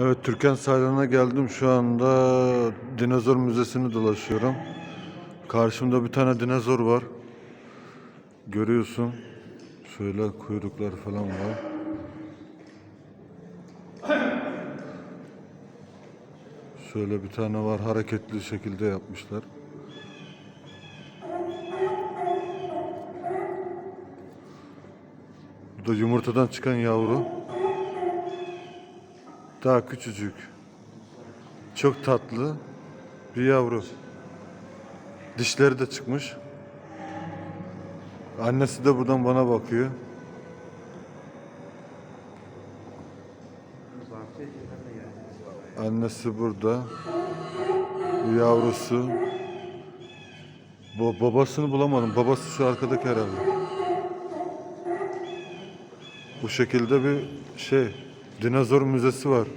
Evet Türkan Saylan'a geldim. Şu anda dinozor müzesini dolaşıyorum. Karşımda bir tane dinozor var. Görüyorsun. Şöyle kuyruklar falan var. Şöyle bir tane var hareketli şekilde yapmışlar. Bu da yumurtadan çıkan yavru. Daha küçücük. Çok tatlı bir yavru. Dişleri de çıkmış. Annesi de buradan bana bakıyor. Annesi burada. Yavrusu. Ba- babasını bulamadım. Babası şu arkadaki herhalde. Bu şekilde bir şey dinozor müzesi var.